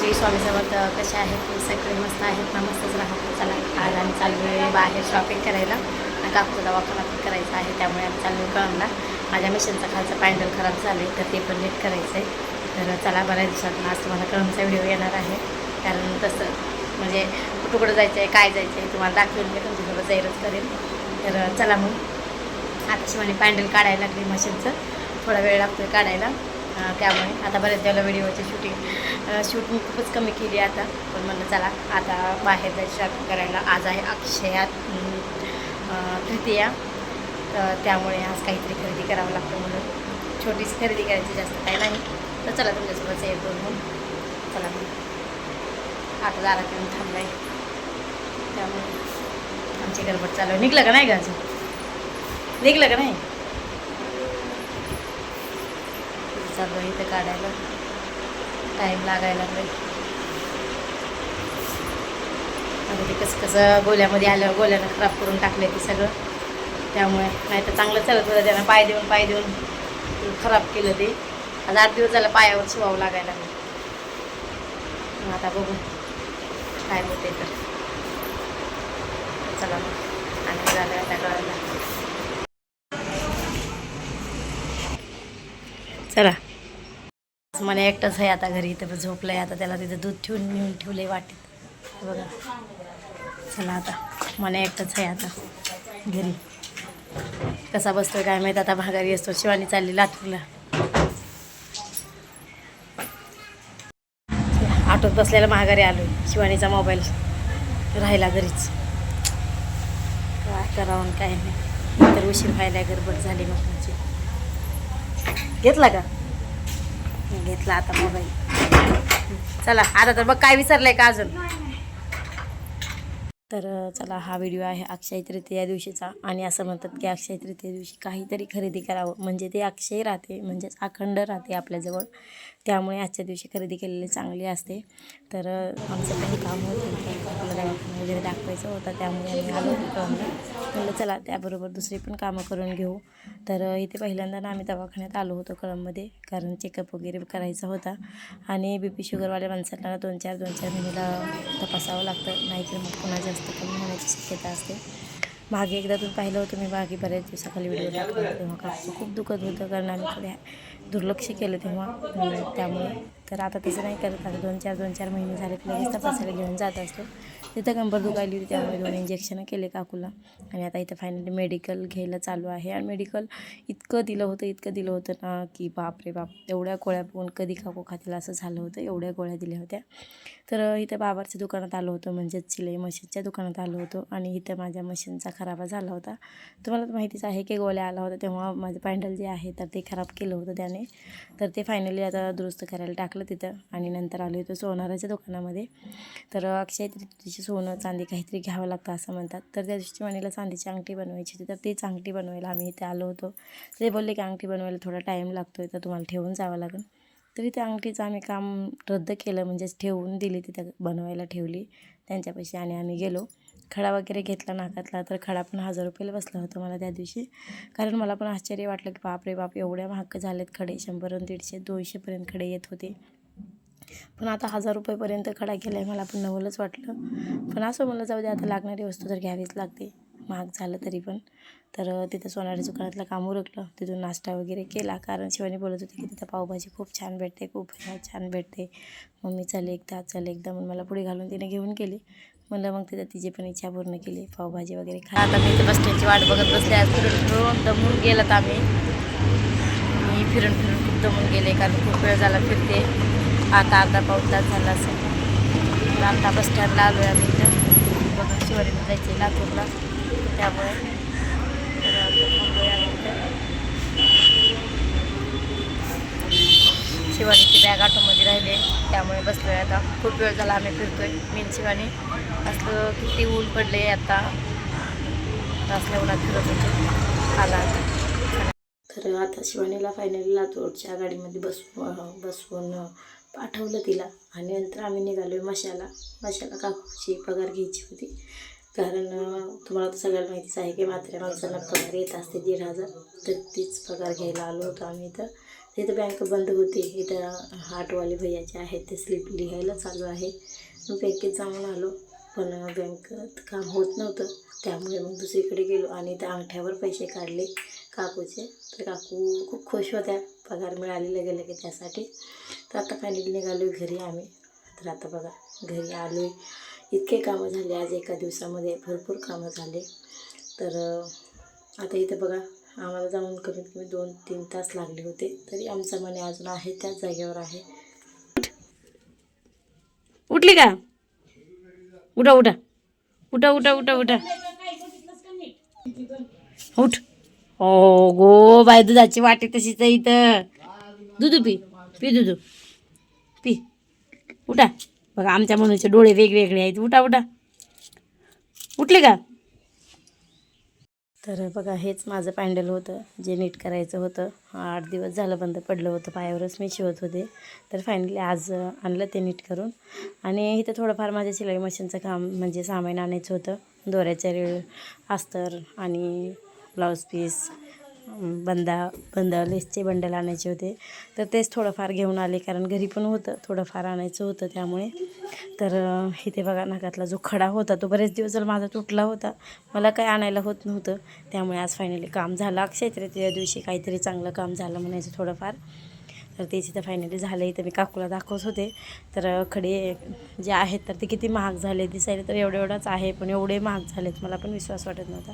श्री स्वामी समर्थ कसे आहेत? ते सगळे मस्त आहेत. ना मस्तच राहतो चला आज आम्ही चाललो आहे बाहेर शॉपिंग करायला. आणि दवाखाना पण करायचा आहे. त्यामुळे आम्ही चाललो कळमला माझ्या मशीनचा खालचा पॅन्डल खराब झाले तर ते पण नीट करायचं आहे तर चला बऱ्याच दिवसात आज तुम्हाला कळमचा व्हिडिओ येणार आहे. कारण तसं म्हणजे कुठं कुठं जायचं आहे काय जायचं आहे तुम्हाला दाखवेल मी तुमच्यासोबत जाहीरच करेन. तर चला मग. आताशी मला पॅन्डल काढायला लागली मशीनचं थोडा वेळ लागतो आहे काढायला. त्यामुळे आता बरेच वेळेला व्हिडिओची शूटिंग शूटिंग खूपच कमी केली आता. पण म्हणलं चला आता बाहेर जायचं करायला. आज आहे अक्षयात तृतीया. तर त्यामुळे आज काहीतरी खरेदी करावं लागतं म्हणून. छोटीच खरेदी करायची जास्त काही नाही. तर चला तुमच्यासोबत एक दोन चला मग. आता दारात येऊन थांबलाय. त्यामुळे आमची गडबड चालू आहे. निघलं का नाही गाजू अजून? निघलं का नाही? चालू आहे इथं काढायला. टाईम लागायला आता ते कसं कसं गोल्यामध्ये आल्यावर गोल्यानं खराब करून टाकले ते सगळं. त्यामुळे नाही तर चांगलं चालत होतं त्यानं पाय देऊन पाय देऊन खराब केलं ते. आज आठ दिवस झालं पायावर शिवावं लागायला मग आता बघू काय होते तर. चला मग. आणि झालं आता कळायला चला म्हणे एकटंच आहे आता घरी इथं झोपलं आहे आता त्याला तिथं दूध ठेवून नेऊन ठेवले वाटेत. बघा. चला आता म्हणे एकटंच आहे आता घरी. कसा बसतोय काय माहीत? आता भागारी असतो. शिवानी चालली लातूरला. आटोत बसलेला महागारी आलो शिवानीचा मोबाईल राहिला घरीच. काय करावं काय नाही. तर उशीर व्हायला गडबड झाली मग माझी घेतला का? घेतला आता मोबाईल. चला आता तर बघ काय विसरलंय का अजून? तर चला हा व्हिडिओ आहे अक्षय तृतीया दिवशीचा. आणि असं म्हणतात की अक्षय तृतीया दिवशी काहीतरी खरेदी करावं. म्हणजे ते अक्षय राहते म्हणजेच अखंड राहते आपल्याजवळ. त्यामुळे आजच्या दिवशी खरेदी केलेली चांगली असते. तर आमचं काही काम होतं आपल्याला दवाखाना वगैरे दाखवायचं होतं त्यामुळे आम्ही आलो होतो म्हणलं चला त्याबरोबर दुसरी पण कामं करून घेऊ. तर इथे पहिल्यांदा ना आम्ही दवाखान्यात आलो होतो कळममध्ये कारण चेकअप वगैरे करायचा होता. आणि बी पी शुगरवाल्या माणसांना दोन चार दोन चार महिन्याला तपासावं लागतं नाहीतर मग पुन्हा जास्त कमी होण्याची शक्यता असते. मागे एकदा तुम्ही पाहिलं होतं मी मागे बऱ्याच दिवसाखाली व्हिडिओ टाकला तेव्हा. कापचं खूप दुखत होतं कारण आम्ही कडे दुर्लक्ष केलं तेव्हा. त्यामुळे. तर आता तसं नाही करत. आता दोन चार दोन चार महिने झाले लगेच तपासायला घेऊन जात असतो. तिथं कंबर दुखायली होती त्यामुळे दोन इंजेक्शनं केले काकूला. आणि आता इथं फायनली मेडिकल घ्यायला चालू आहे. आणि मेडिकल इतकं दिलं होतं इतकं दिलं होतं ना की बाप रे बाप. एवढ्या गोळ्या बघून कधी काकू खातील असं झालं होतं. एवढ्या गोळ्या दिल्या होत्या. तर इथं बाबाच्या दुकानात आलो होतो म्हणजेच शिलाई मशीनच्या दुकानात आलो होतो. आणि इथं माझ्या मशीनचा खराबा झाला होता. तुम्हाला तर माहितीच आहे की गोळ्या आला होता तेव्हा माझं पॅन्डल जे आहे तर ते खराब केलं होतं त्याने. तर ते फायनली आता दुरुस्त करायला टाकलं तिथं. आणि नंतर आलो होतो सोनाराच्या दुकानामध्ये. तर अक्षय तृतीयेची सोनं चांदी काहीतरी घ्यावं लागतं असं म्हणतात. तर त्या दिवशी म्हणीला चांदीची अंगठी बनवायची होती. तर तीच अंगठी बनवायला आम्ही इथे आलो होतो. ते बोलले की अंगठी बनवायला थोडा टाईम लागतो तर तुम्हाला ठेवून जावं लागेल. तरी त्या अंगठीचं आम्ही काम रद्द केलं. म्हणजेच ठेवून दिली तिथं बनवायला ठेवली. त्यांच्यापाशी आणि आम्ही गेलो. खडा वगैरे घेतला नाकातला तर खडा पण हजार रुपयाला बसला होता मला त्या दिवशी. कारण मला पण आश्चर्य वाटलं की बाप रे बाप एवढ्या महाग झालेत खडे. शंभर दीडशे दोनशेपर्यंत खडे येत होते. पण आता हजार रुपयेपर्यंत खडा केला आहे मला पण नवलच वाटलं. पण असं म्हणलं जाऊ दे आता लागणारी वस्तू तर घ्यावीच लागते. महाग झालं तरी पण. तर तिथं सोनारी दुकानातलं काम उरकलं. तिथून नाश्ता वगैरे केला. कारण शिवानी बोलत होती की तिथं पावभाजी खूप छान भेटते खूप छान भेटते. मम्मी चल एकदा चल एकदा म्हणून मला पुढे घालून तिने घेऊन गेली. मला मग तिथं तिची पण इच्छा पूर्ण केली पावभाजी वगैरे खा आता मी इथे बस स्टँडची वाट बघत बसले आज फिरून फिरून दमून गेलात आम्ही. मी फिरून फिरून खूप दमून गेले कारण खूप वेळ झाला फिरते. आता अर्धा पाऊस तास झाला असेल. आता बस स्टँडला आलो आहे आम्ही इथं. बघा शिवारीला जायचे लातूरला. त्यामुळे तर आता थांबलोय आम्ही इथं. शिवानीची बॅग ऑटोमध्ये राहिले. त्यामुळे बसलो आहे आता. खूप वेळ झाला आम्ही फिरतोय मी शिवानी. असलं किती ऊन पडले आता. असल्या उन्हात फिरत होतो. आला आता. आता शिवानीला फायनली लातूरच्या गाडीमध्ये बसवून बसवून पाठवलं तिला. आणि नंतर आम्ही निघालो मशाला. मशाला काकूची पगार घ्यायची होती. कारण तुम्हाला तर सगळ्याला माहितीच आहे की म्हाताऱ्या माणसांना पगार येत असते दीड हजार. तर तीच पगार घ्यायला आलो होतो आम्ही इथं. तिथं बँक बंद होती. इथं आटवाले भैयाचे आहेत ते स्लिप लिहायला चालू आहे. मग बँकेत जाऊन आलो. पण बँकेत काम होत नव्हतं. त्यामुळे मग दुसरीकडे गेलो आणि त्या अंगठ्यावर पैसे काढले काकूचे. तर काकू खूप खुश होत्या. पगार मिळाले गेलं की त्यासाठी. तर आता फायनली निघालो घरी आम्ही. तर आता बघा घरी आलो आहे इतके कामं झाले. आज एका दिवसामध्ये भरपूर कामं झाले. तर आता इथं बघा आम्हाला जाऊन कमीत कमी दोन तीन तास लागले होते. तरी आमचा मने अजून आहे त्याच जागेवर आहे. उठली का? उठा उठा. उठा उठा उठा उठा. उठ. हो गो बाय दुधाची वाटे तशीच इथं. दुधू पी. पी दुधू. पी. उठा. बघा आमच्या मनूचे डोळे वेगवेगळे आहेत. उठा उठा. उठले का? तर बघा हेच माझं पॅन्डल होतं जे नीट करायचं होतं. आठ दिवस झालं बंद पडलं होतं पायावरच मी शिवत होते. तर फायनली आज आणलं ते नीट करून. आणि इथं थोडंफार माझ्या शिलाई मशीनचं काम म्हणजे सामान आणायचं होतं. दोऱ्याच्या रेळ अस्तर आणि ब्लाऊज पीस बंदा बंद लेसचे बंडल आणायचे होते. तर तेच थोडंफार घेऊन आले कारण घरी पण होतं थोडंफार आणायचं होतं त्यामुळे. तर इथे बघा नाकातला जो खडा होता तो बरेच दिवस जर माझा तुटला होता. मला काय आणायला होत नव्हतं. त्यामुळे आज फायनली काम झालं. अक्षय तृतीया दिवशी काहीतरी चांगलं काम झालं म्हणायचं थोडंफार. तर ते इथं फायनली झालं. इथं मी काकूला दाखवत होते. तर खडे जे आहेत तर ते किती महाग झाले दिसायला तर एवढं एवढंच आहे पण एवढे महाग झालेत मला पण विश्वास वाटत नव्हता.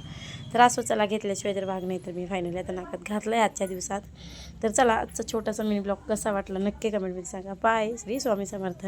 तर असो चला घेतल्याशिवाय तर भाग नाही. तर मी फायनली आता नाकात घातलं आहे आजच्या दिवसात. तर चला आजचा छोटासा मिनी ब्लॉग कसा वाटला नक्की कमेंटमध्ये सांगा. बाय श्री स्वामी समर्थ.